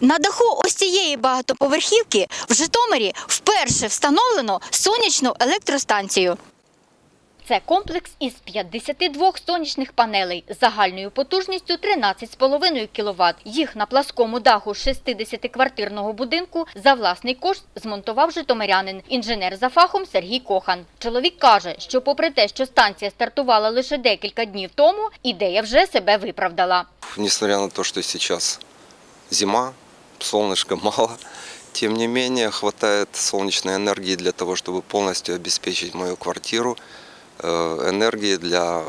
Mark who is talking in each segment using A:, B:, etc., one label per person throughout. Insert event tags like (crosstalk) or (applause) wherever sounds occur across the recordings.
A: На даху ось цієї багатоповерхівки в Житомирі вперше встановлено сонячну електростанцію. Це комплекс із 52 сонячних панелей загальною потужністю 13,5 кВт. Їх на пласкому даху 60-квартирного будинку за власний кошт змонтував житомирянин, інженер за фахом Сергій Кохан. Чоловік каже, що попри те, що станція стартувала лише декілька днів тому, ідея вже себе виправдала.
B: Несмотря на то, что сейчас зима, солнышка мало, (laughs) тем не менее хватает солнечной энергии для того, чтобы полностью обеспечить мою квартиру э, энергией для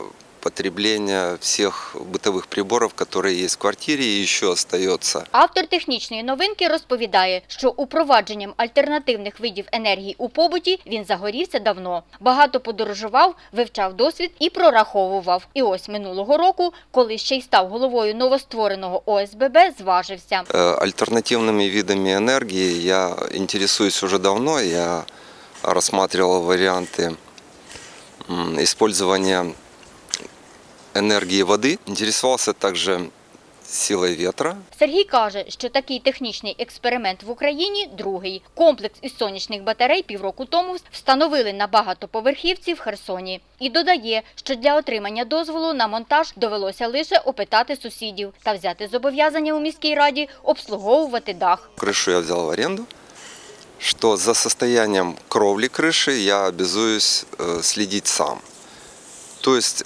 B: потребления всех бытовых приборов, которые есть в квартире и еще остается.
A: Автор технічної новинки розповідає, що упровадженням альтернативних видів енергії у побуті він загорівся давно. Багато подорожував, вивчав досвід і прораховував. І ось минулого року, коли ще й став головою новоствореного ОСББ, зважився.
B: Э, Альтернативными видами энергии я интересуюсь уже давно. Я рассматривал варианты м, использования энергии воды. Интересовался также силой ветра.
A: Сергій каже, що такий технічний експеримент в Україні другий. Комплекс із сонячних батарей півроку тому встановили на багатоповерхівці в Херсоні. І додає, що для отримання дозволу на монтаж довелося лише опитати сусідів та взяти зобов'язання у міській раді обслуговувати дах.
B: Крышу я взял в аренду, что за состоянием кровли крыши я обязуюсь э, следить сам. То есть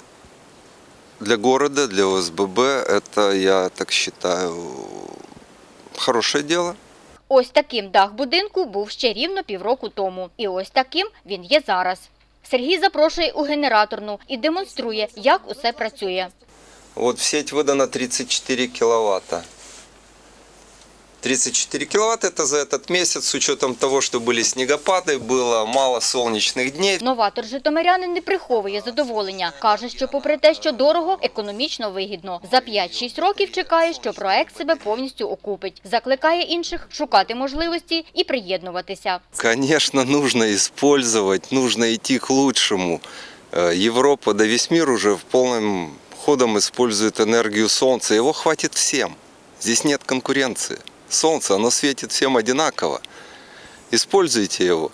B: для города, для ОСББ это, я так считаю, хорошее дело.
A: Ось таким дах будинку був ще рівно півроку тому. І ось таким він є зараз. Сергій запрошує у генераторну і демонструє, як усе працює.
B: От в сеть видано 34 киловатта. 34 киловатта это за этот месяц, с учетом того, что были снегопады, было мало солнечных дней.
A: Новатор Житомирянин не приховує задоволення. Каже, що попри те, що дорого, економічно вигідно. За 5-6 років чекає, що проект себе повністю окупить. Закликає інших шукати можливості і приєднуватися.
B: Конечно, нужно использовать, нужно идти к лучшему. Э, Европа, да весь мир уже в полном ходом использует энергию Солнца. Его хватит всем. Здесь нет конкуренции. Солнце, оно светит всем одинаково. Используйте его.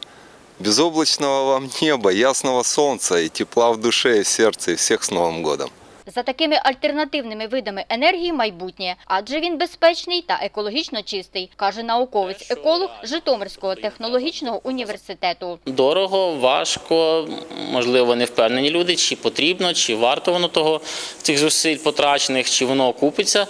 B: Безоблачного вам неба, ясного солнца и тепла в душе и в сердце. И всех с Новым годом!
A: За такими альтернативними видами енергії майбутнє, адже він безпечний та екологічно чистий, каже науковець-еколог Житомирського технологічного університету.
C: Дорого, важко, можливо, не впевнені люди, чи потрібно, чи варто воно того цих зусиль потрачених, чи воно окупиться.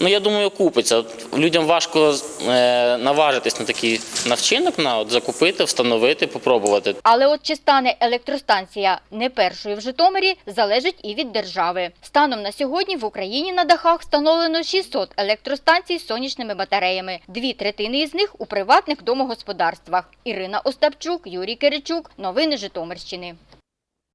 C: Ну, я думаю, окупиться. От Людям важко е, наважитись на такий на вчинок, на от, закупити, встановити, попробувати.
A: Але от чи стане електростанція не першою в Житомирі, залежить і від держави. Станом на сьогодні в Україні на дахах встановлено 600 електростанцій з сонячними батареями. Дві третини із них у приватних домогосподарствах. Ірина Остапчук, Юрій Киричук. Новини Житомирщини.